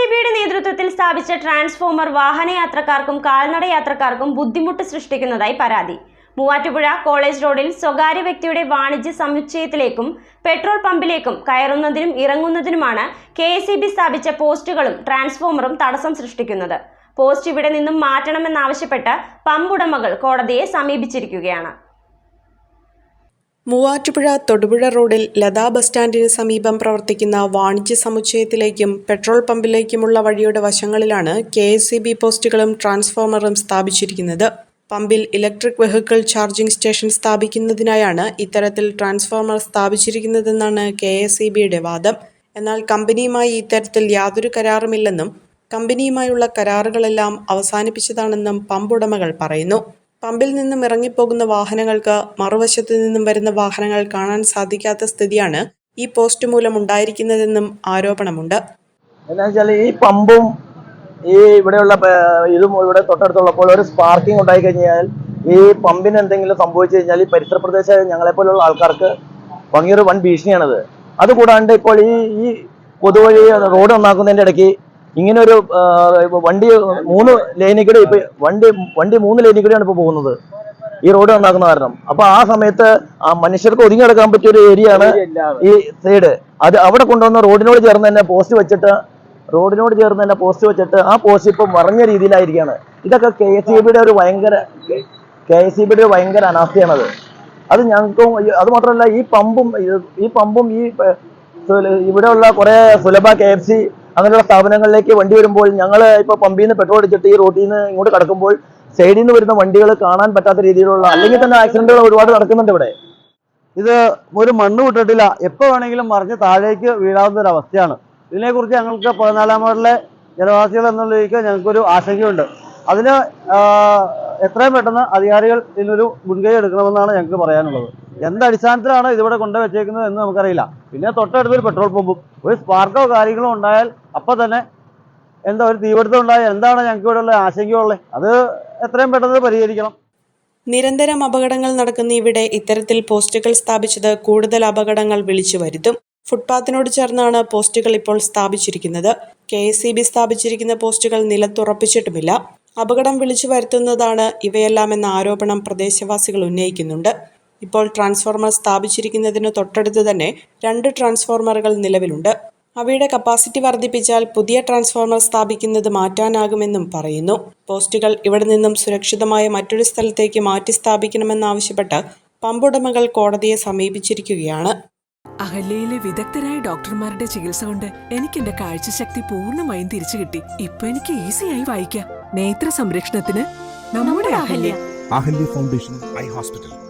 C ബിയുടെ നേതൃത്വത്തിൽ സ്ഥാപിച്ച ട്രാൻസ്ഫോമർ വാഹനയാത്രക്കാർക്കും കാൽനട യാത്രക്കാർക്കും ബുദ്ധിമുട്ട് സൃഷ്ടിക്കുന്നതായി പരാതി. മൂവാറ്റുപുഴ കോളേജ് റോഡിൽ സ്വകാര്യ വ്യക്തിയുടെ വാണിജ്യ സമുച്ചയത്തിലേക്കും പെട്രോൾ പമ്പിലേക്കും കയറുന്നതിനും ഇറങ്ങുന്നതിനുമാണ് കെ സ്ഥാപിച്ച പോസ്റ്റുകളും ട്രാൻസ്ഫോമറും തടസ്സം സൃഷ്ടിക്കുന്നത്. പോസ്റ്റ് ഇവിടെ നിന്നും മാറ്റണമെന്നാവശ്യപ്പെട്ട് പമ്പുടമകൾ കോടതിയെ സമീപിച്ചിരിക്കുകയാണ്. മൂവാറ്റുപുഴ തൊടുപുഴ റോഡിൽ ലതാ ബസ് സ്റ്റാൻഡിന് സമീപം പ്രവർത്തിക്കുന്ന വാണിജ്യ സമുച്ചയത്തിലേക്കും പെട്രോൾ പമ്പിലേക്കുമുള്ള വഴിയുടെ വശങ്ങളിലാണ് കെ പോസ്റ്റുകളും ട്രാൻസ്ഫോമറും സ്ഥാപിച്ചിരിക്കുന്നത്. പമ്പിൽ ഇലക്ട്രിക് വെഹിക്കിൾ ചാർജിംഗ് സ്റ്റേഷൻ സ്ഥാപിക്കുന്നതിനായാണ് ഇത്തരത്തിൽ ട്രാൻസ്ഫോമർ സ്ഥാപിച്ചിരിക്കുന്നതെന്നാണ് കെ വാദം. എന്നാൽ കമ്പനിയുമായി ഇത്തരത്തിൽ യാതൊരു കരാറുമില്ലെന്നും കമ്പനിയുമായുള്ള കരാറുകളെല്ലാം അവസാനിപ്പിച്ചതാണെന്നും പമ്പുടമകൾ പറയുന്നു. പമ്പിൽ നിന്നും ഇറങ്ങിപ്പോകുന്ന വാഹനങ്ങൾക്ക് മറുവശത്തു നിന്നും വരുന്ന വാഹനങ്ങൾ കാണാൻ സാധിക്കാത്ത സ്ഥിതിയാണ് ഈ പോസ്റ്റ് മൂലം ഉണ്ടായിരിക്കുന്നതെന്നും ആരോപണമുണ്ട്. ഈ പമ്പും ഈ ഇവിടെയുള്ള ഇതും ഇവിടെ തൊട്ടടുത്തുള്ളപ്പോൾ ഒരു സ്പാർക്കിംഗ് ഉണ്ടായി കഴിഞ്ഞാൽ ഈ പമ്പിന് എന്തെങ്കിലും സംഭവിച്ചു കഴിഞ്ഞാൽ ഈ പരിസര പ്രദേശ ഞങ്ങളെ പോലുള്ള ആൾക്കാർക്ക് ഭംഗിയൊരു വൻ ഭീഷണിയാണത്. അതുകൂടാണ്ട് ഇപ്പോൾ ഈ ഈ പൊതുവഴി റോഡ് നന്നാക്കുന്നതിന്റെ ഇടയ്ക്ക് ഇങ്ങനെ ഒരു വണ്ടി മൂന്ന് ലൈനിൽ കൂടെ ഇപ്പൊ വണ്ടി വണ്ടി മൂന്ന് ലൈനിൽ കൂടെയാണ് ഇപ്പൊ പോകുന്നത്. ഈ റോഡ് ഉണ്ടാക്കുന്ന കാരണം. അപ്പൊ ആ സമയത്ത് ആ മനുഷ്യർക്ക് ഒതുങ്ങി കിടക്കാൻ പറ്റിയ ഒരു ഏരിയ ആണ് ഈ സൈഡ് അത് അവിടെ കൊണ്ടുവന്ന റോഡിനോട് ചേർന്ന് തന്നെ പോസ്റ്റ് വെച്ചിട്ട് റോഡിനോട് ചേർന്ന് തന്നെ പോസ്റ്റ് വെച്ചിട്ട് ആ പോസ്റ്റ് ഇപ്പൊ മറഞ്ഞ രീതിയിലായിരിക്കുകയാണ്. ഇതൊക്കെ കെ എസ് ഇ ബിയുടെ ഒരു ഭയങ്കര കെ എസ് ഇ ബിയുടെ ഒരു ഭയങ്കര അനാസ്ഥയാണത് അത്. ഞങ്ങൾക്കും അത് മാത്രമല്ല ഈ പമ്പും ഈ പമ്പും ഈ ഇവിടെയുള്ള കുറെ സുലഭ കെ എഫ് സി അങ്ങനെയുള്ള സ്ഥാപനങ്ങളിലേക്ക് വണ്ടി വരുമ്പോൾ ഞങ്ങൾ ഇപ്പൊ പമ്പിൽ നിന്ന് പെട്രോൾ അടിച്ചിട്ട് ഈ റോട്ടിൽ നിന്ന് ഇങ്ങോട്ട് കടക്കുമ്പോൾ സൈഡിൽ നിന്ന് വരുന്ന വണ്ടികൾ കാണാൻ പറ്റാത്ത രീതിയിലുള്ള അല്ലെങ്കിൽ തന്നെ ആക്സിഡന്റുകൾ ഒരുപാട് നടക്കുന്നുണ്ട് ഇവിടെ. ഇത് ഒരു മണ്ണ് വിട്ടിട്ടില്ല. എപ്പോ വേണമെങ്കിലും മറിഞ്ഞ് താഴേക്ക് വീഴാവുന്ന ഒരു അവസ്ഥയാണ്. ഇതിനെക്കുറിച്ച് ഞങ്ങൾക്ക് പതിനാലാം വാർഡിലെ ജനവാസികൾ എന്നുള്ള രീതിക്ക് ഞങ്ങൾക്കൊരു ആശങ്കയുണ്ട്. അതിന് എത്രയും പെട്ടെന്ന് അധികാരികൾ ഇതിനൊരു മുൻകൈ എടുക്കണമെന്നാണ് ഞങ്ങൾക്ക് പറയാനുള്ളത്. എന്ത് അടിസ്ഥാനത്തിലാണ് ഇതിവിടെ കൊണ്ടുവച്ചേക്കുന്നത് എന്ന് നമുക്കറിയില്ല. പിന്നെ തൊട്ടടുത്ത് ഒരു പെട്രോൾ പമ്പും ഒരു സ്പാർക്കോ കാര്യങ്ങളോ ഉണ്ടായാൽ അപ്പം തന്നെ എന്താ ഒരു തീപിടുത്തം ഉണ്ടായാൽ എന്താണ് ഞങ്ങൾക്ക് ഉള്ള ആശങ്കയുള്ളത്? അത് എത്രയും പെട്ടെന്ന് പരിഹരിക്കണം. നിരന്തരം അപകടങ്ങൾ നടക്കുന്ന ഇവിടെ ഇത്തരത്തിൽ പോസ്റ്റുകൾ സ്ഥാപിച്ചത് കൂടുതൽ അപകടങ്ങൾ വിളിച്ചു വരുത്തും. ഫുട്പാത്തിനോട് ചേർന്നാണ് പോസ്റ്റുകൾ ഇപ്പോൾ സ്ഥാപിച്ചിരിക്കുന്നത്. കെ എസ് സ്ഥാപിച്ചിരിക്കുന്ന പോസ്റ്റുകൾ നിലത്തുറപ്പിച്ചിട്ടുമില്ല. അപകടം വിളിച്ചു വരുത്തുന്നതാണ് ഇവയെല്ലാം എന്ന ആരോപണം പ്രദേശവാസികൾ ഉന്നയിക്കുന്നുണ്ട്. ഇപ്പോൾ ട്രാൻസ്ഫോർമർ സ്ഥാപിച്ചിരിക്കുന്നതിന് തൊട്ടടുത്ത് തന്നെ രണ്ട് ട്രാൻസ്ഫോർമറുകൾ നിലവിലുണ്ട്. അവയുടെ കപ്പാസിറ്റി വർദ്ധിപ്പിച്ചാൽ പുതിയ ട്രാൻസ്ഫോർമർ സ്ഥാപിക്കുന്നത് മാറ്റാനാകുമെന്നും പറയുന്നു. പോസ്റ്റുകൾ ഇവിടെ നിന്നും സുരക്ഷിതമായ മറ്റൊരു സ്ഥലത്തേക്ക് മാറ്റി സ്ഥാപിക്കണമെന്നാവശ്യപ്പെട്ട് പമ്പുടമകൾ കോടതിയെ സമീപിച്ചിരിക്കുകയാണ്. അഹല്യയിലെ വിദഗ്ധരായ ഡോക്ടർമാരുടെ ചികിത്സ കൊണ്ട് എനിക്ക് എന്റെ കാഴ്ചശക്തി പൂർണമായും തിരിച്ചു കിട്ടി. ഇപ്പൊ എനിക്ക് ഈസിയായി വായിക്കാം. നേത്ര സംരക്ഷണത്തിന് നമ്മുടെ Ahalya. Ahalya foundation eye hospital.